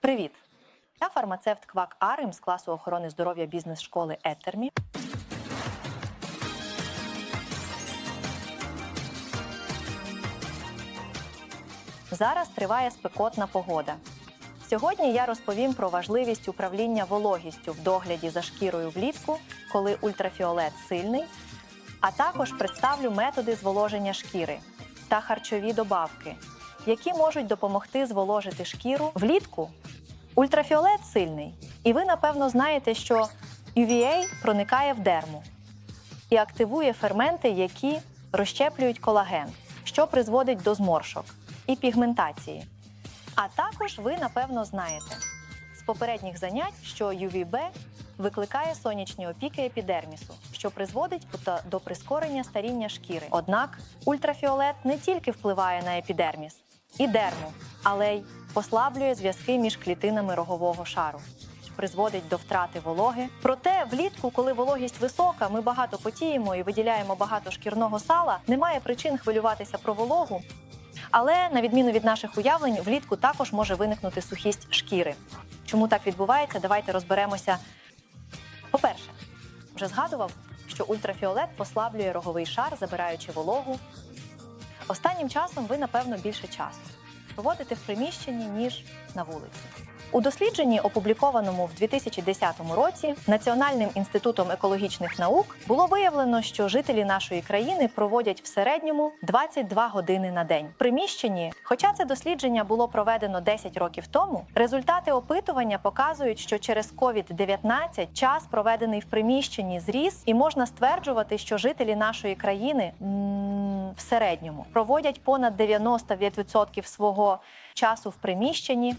Привіт! Я фармацевт Квак Арим з класу охорони здоров'я бізнес-школи Етермі. Зараз триває спекотна погода. Сьогодні я розповім про важливість управління вологістю в догляді за шкірою влітку, коли ультрафіолет сильний, а також представлю методи зволоження шкіри та харчові добавки, які можуть допомогти зволожити шкіру влітку. Ультрафіолет сильний, і ви напевно знаєте, що UVA проникає в дерму і активує ферменти, які розщеплюють колаген, що призводить до зморшок і пігментації. А також ви напевно знаєте з попередніх занять, що UVB викликає сонячні опіки епідермісу, що призводить до прискорення старіння шкіри. Однак ультрафіолет не тільки впливає на епідерміс і дерму, але й послаблює зв'язки між клітинами рогового шару. Призводить до втрати вологи. Проте влітку, коли вологість висока, ми багато потіємо і виділяємо багато шкірного сала. Немає причин хвилюватися про вологу, але на відміну від наших уявлень, влітку також може виникнути сухість шкіри. Чому так відбувається? Давайте розберемося. По-перше, вже згадував, що ультрафіолет послаблює роговий шар, забираючи вологу. Останнім часом ви, напевно, більше часу проводите в приміщенні, ніж на вулиці. У дослідженні, опублікованому в 2010 році Національним інститутом екологічних наук, було виявлено, що жителі нашої країни проводять в середньому 22 години на день приміщенні. Хоча це дослідження було проведено 10 років тому, результати опитування показують, що через COVID-19 час, проведений в приміщенні, зріс, і можна стверджувати, що жителі нашої країни в середньому проводять понад 90% свого часу в приміщенні.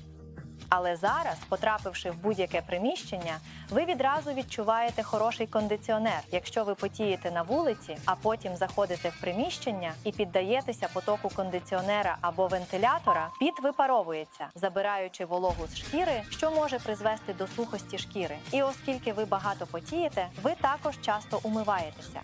Але зараз, потрапивши в будь-яке приміщення, ви відразу відчуваєте хороший кондиціонер. Якщо ви потієте на вулиці, а потім заходите в приміщення і піддаєтеся потоку кондиціонера або вентилятора, піт випаровується, забираючи вологу з шкіри, що може призвести до сухості шкіри. І оскільки ви багато потієте, ви також часто умиваєтеся.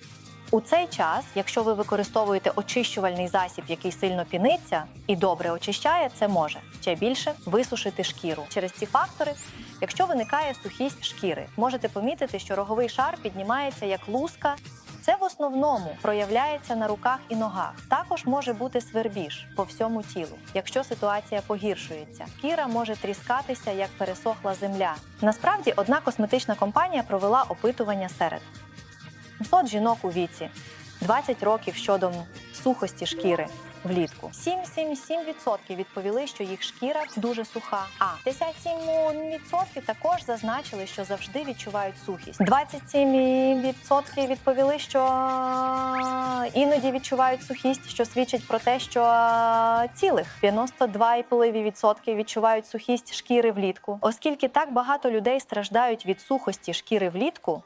У цей час, якщо ви використовуєте очищувальний засіб, який сильно піниться і добре очищає, це може ще більше висушити шкіру. Через ці фактори, якщо виникає сухість шкіри, можете помітити, що роговий шар піднімається як луска. Це в основному проявляється на руках і ногах. Також може бути свербіж по всьому тілу. Якщо ситуація погіршується, шкіра може тріскатися як пересохла земля. Насправді, одна косметична компанія провела опитування серед 700 жінок у віці, 20 років щодо сухості шкіри влітку. 7-7-7% відповіли, що їх шкіра дуже суха. А 57% також зазначили, що завжди відчувають сухість. 27% відповіли, що іноді відчувають сухість, що свідчить про те, що цілих 92,5% відчувають сухість шкіри влітку. Оскільки так багато людей страждають від сухості шкіри влітку,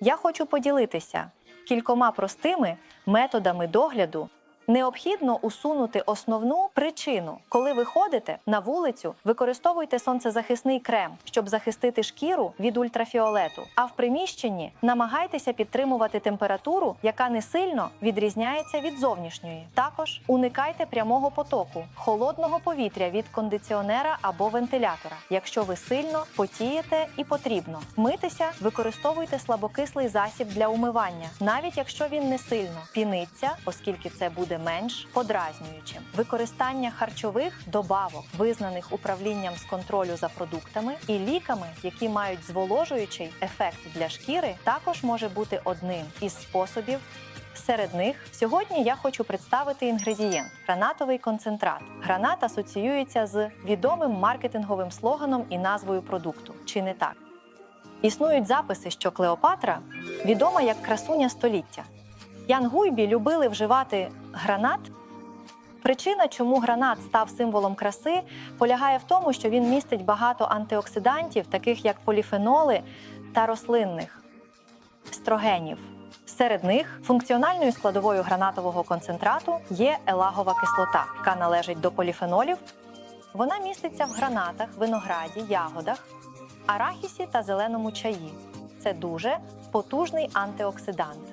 я хочу поділитися кількома простими методами догляду. Необхідно усунути основну причину. Коли ви ходите на вулицю, використовуйте сонцезахисний крем, щоб захистити шкіру від ультрафіолету. А в приміщенні намагайтеся підтримувати температуру, яка не сильно відрізняється від зовнішньої. Також уникайте прямого потоку, холодного повітря від кондиціонера або вентилятора. Якщо ви сильно потієте і потрібно митися, використовуйте слабокислий засіб для умивання, навіть якщо він не сильно піниться, оскільки це буде менш подразнюючим. Використання харчових добавок, визнаних управлінням з контролю за продуктами і ліками, які мають зволожуючий ефект для шкіри, також може бути одним із способів. Серед них сьогодні я хочу представити інгредієнт гранатовий концентрат. Гранат асоціюється з відомим маркетинговим слоганом і назвою продукту. Чи не так? Існують записи, що Клеопатра відома як красуня століття. Ян Гуйбі любили вживати гранат. Причина, чому гранат став символом краси, полягає в тому, що він містить багато антиоксидантів, таких як поліфеноли та рослинних естрогенів. Серед них функціональною складовою гранатового концентрату є елагова кислота, яка належить до поліфенолів. Вона міститься в гранатах, винограді, ягодах, арахісі та зеленому чаї. Це дуже потужний антиоксидант.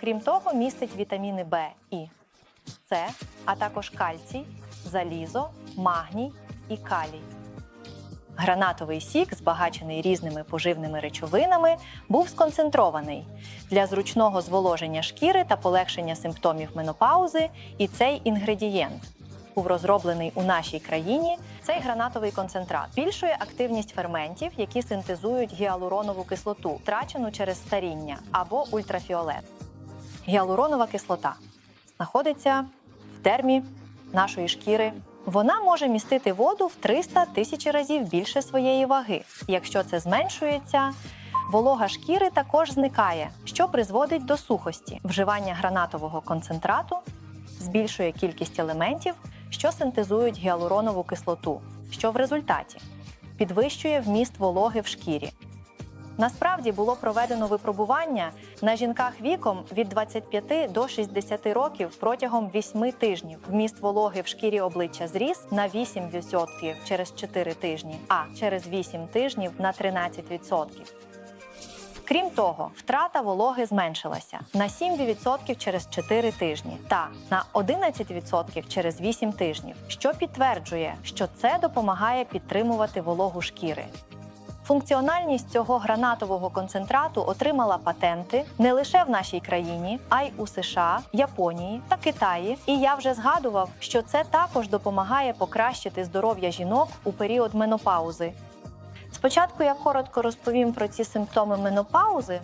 Крім того, містить вітаміни В і С, а також кальцій, залізо, магній і калій. Гранатовий сік, збагачений різними поживними речовинами, був сконцентрований для зручного зволоження шкіри та полегшення симптомів менопаузи. І цей інгредієнт був розроблений у нашій країні. Цей гранатовий концентрат збільшує активність ферментів, які синтезують гіалуронову кислоту, втрачену через старіння або ультрафіолет. Гіалуронова кислота знаходиться в дермі нашої шкіри. Вона може містити воду в 300 тисяч разів більше своєї ваги. Якщо це зменшується, волога шкіри також зникає, що призводить до сухості. Вживання гранатового концентрату збільшує кількість елементів, що синтезують гіалуронову кислоту, що в результаті підвищує вміст вологи в шкірі. Насправді було проведено випробування на жінках віком від 25 до 60 років протягом 8 тижнів. Вміст вологи в шкірі обличчя зріс на 8% через 4 тижні, а через 8 тижнів на 13%. Крім того, втрата вологи зменшилася на 7% через 4 тижні та на 11% через 8 тижнів, що підтверджує, що це допомагає підтримувати вологу шкіри. Функціональність цього гранатового концентрату отримала патенти не лише в нашій країні, а й у США, Японії та Китаї. І я вже згадував, що це також допомагає покращити здоров'я жінок у період менопаузи. Спочатку я коротко розповім про ці симптоми менопаузи.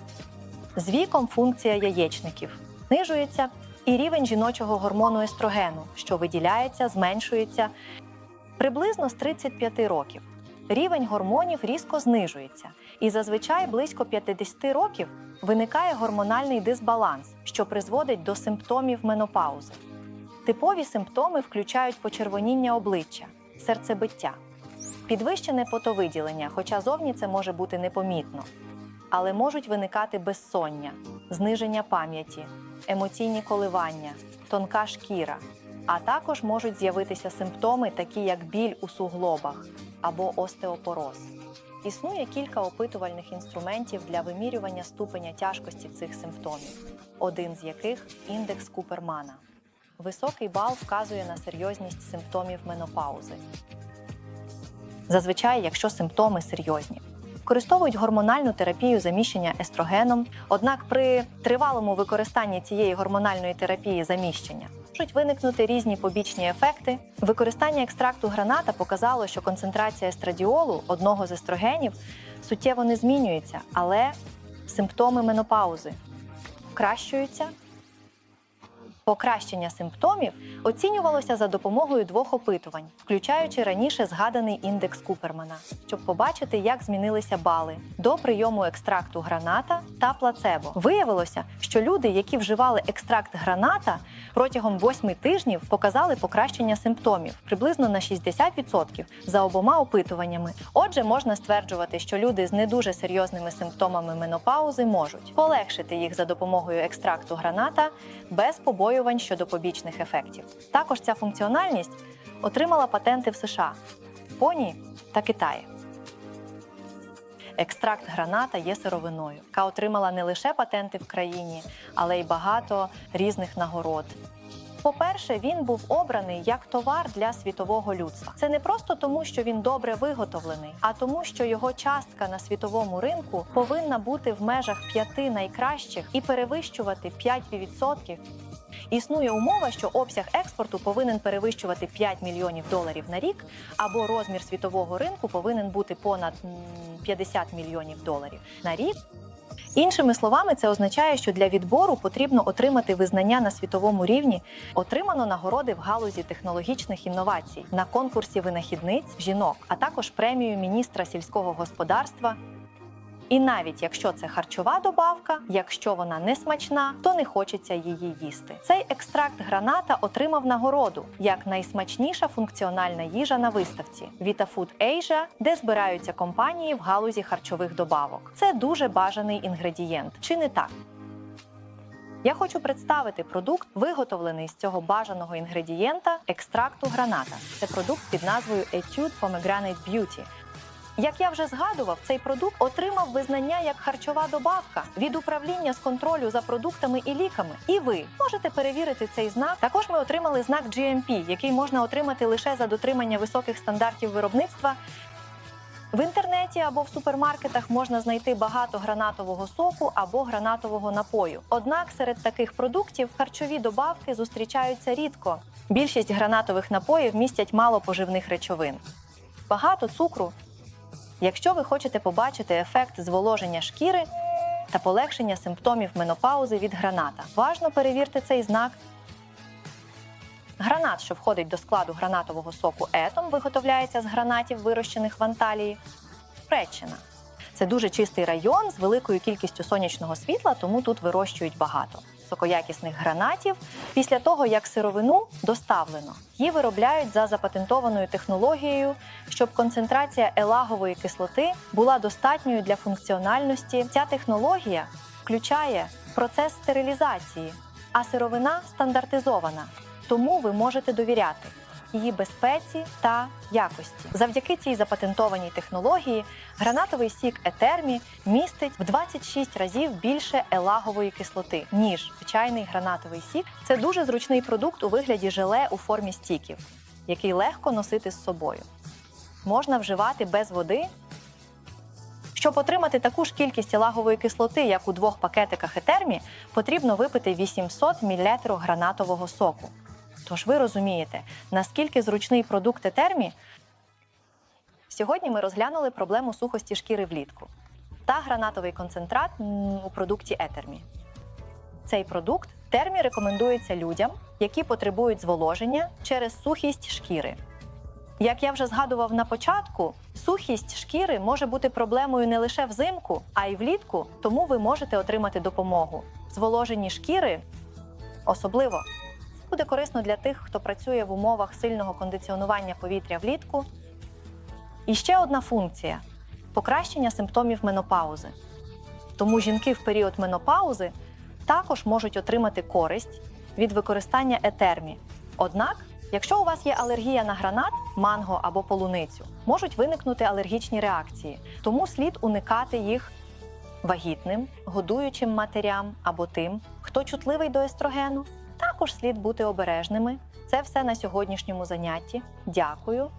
З віком функція яєчників знижується і рівень жіночого гормону естрогену, що виділяється, зменшується приблизно з 35 років. Рівень гормонів різко знижується, і зазвичай близько 50 років виникає гормональний дисбаланс, що призводить до симптомів менопаузи. Типові симптоми включають почервоніння обличчя, серцебиття, підвищене потовиділення, хоча зовні це може бути непомітно, але можуть виникати безсоння, зниження пам'яті, емоційні коливання, тонка шкіра, а також можуть з'явитися симптоми, такі як біль у суглобах або остеопороз. Існує кілька опитувальних інструментів для вимірювання ступеня тяжкості цих симптомів, один з яких індекс Купермана. Високий бал вказує на серйозність симптомів менопаузи. Зазвичай, якщо симптоми серйозні. Використовують гормональну терапію заміщення естрогеном, однак при тривалому використанні цієї гормональної терапії заміщення можуть виникнути різні побічні ефекти. Використання екстракту граната показало, що концентрація естрадіолу, одного з естрогенів, суттєво не змінюється, але симптоми менопаузи покращуються. Покращення симптомів оцінювалося за допомогою двох опитувань, включаючи раніше згаданий індекс Купермана, щоб побачити, як змінилися бали до прийому екстракту граната та плацебо. Виявилося, що люди, які вживали екстракт граната протягом 8 тижнів, показали покращення симптомів приблизно на 60% за обома опитуваннями. Отже, можна стверджувати, що люди з не дуже серйозними симптомами менопаузи можуть полегшити їх за допомогою екстракту граната без побоювань щодо побічних ефектів. Також ця функціональність отримала патенти в США, Японії та Китаї. Екстракт граната є сировиною, яка отримала не лише патенти в країні, але й багато різних нагород. По-перше, він був обраний як товар для світового людства. Це не просто тому, що він добре виготовлений, а тому, що його частка на світовому ринку повинна бути в межах п'яти найкращих і перевищувати 5%. Існує умова, що обсяг експорту повинен перевищувати 5 мільйонів доларів на рік, або розмір світового ринку повинен бути понад м, 50 мільйонів доларів на рік. Іншими словами, це означає, що для відбору потрібно отримати визнання на світовому рівні. Отримано нагороди в галузі технологічних інновацій на конкурсі винахідниць жінок, а також премію міністра сільського господарства. І навіть якщо це харчова добавка, якщо вона не смачна, то не хочеться її їсти. Цей екстракт граната отримав нагороду як найсмачніша функціональна їжа на виставці VitaFood Asia, де збираються компанії в галузі харчових добавок. Це дуже бажаний інгредієнт, чи не так? Я хочу представити продукт, виготовлений з цього бажаного інгредієнта екстракту граната. Це продукт під назвою Etude Pomegranate Beauty. Як я вже згадував, цей продукт отримав визнання як харчова добавка від управління з контролю за продуктами і ліками. І ви можете перевірити цей знак. Також ми отримали знак GMP, який можна отримати лише за дотримання високих стандартів виробництва. В інтернеті або в супермаркетах можна знайти багато гранатового соку або гранатового напою. Однак серед таких продуктів харчові добавки зустрічаються рідко. Більшість гранатових напоїв містять мало поживних речовин. Багато цукру. Якщо ви хочете побачити ефект зволоження шкіри та полегшення симптомів менопаузи від граната, важно перевірте цей знак Гранат, що входить до складу гранатового соку етом, виготовляється з гранатів, вирощених в Анталії. Туреччина. Це дуже чистий район з великою кількістю сонячного світла, тому тут вирощують багато високоякісних гранатів. Після того, як сировину доставлено, її виробляють за запатентованою технологією, щоб концентрація елагової кислоти була достатньою для функціональності. Ця технологія включає процес стерилізації, а сировина стандартизована. Тому ви можете довіряти її безпеці та якості. Завдяки цій запатентованій технології гранатовий сік етермі містить в 26 разів більше елагової кислоти, ніж звичайний гранатовий сік. Це дуже зручний продукт у вигляді желе у формі стіків, який легко носити з собою. Можна вживати без води. Щоб отримати таку ж кількість елагової кислоти, як у двох пакетиках етермі, потрібно випити 800 мл гранатового соку. Тож ви розумієте, наскільки зручний продукт етермі. Сьогодні ми розглянули проблему сухості шкіри влітку та гранатовий концентрат у продукті етермі. Цей продукт термі рекомендується людям, які потребують зволоження через сухість шкіри. Як я вже згадував на початку, сухість шкіри може бути проблемою не лише взимку, а й влітку, тому ви можете отримати допомогу. Зволожені шкіри особливо буде корисно для тих, хто працює в умовах сильного кондиціонування повітря влітку. І ще одна функція покращення симптомів менопаузи. Тому жінки в період менопаузи також можуть отримати користь від використання етермі. Однак, якщо у вас є алергія на гранат, манго або полуницю, можуть виникнути алергічні реакції, тому слід уникати їх вагітним, годуючим матерям або тим, хто чутливий до естрогену. Також слід бути обережними. Це все на сьогоднішньому занятті. Дякую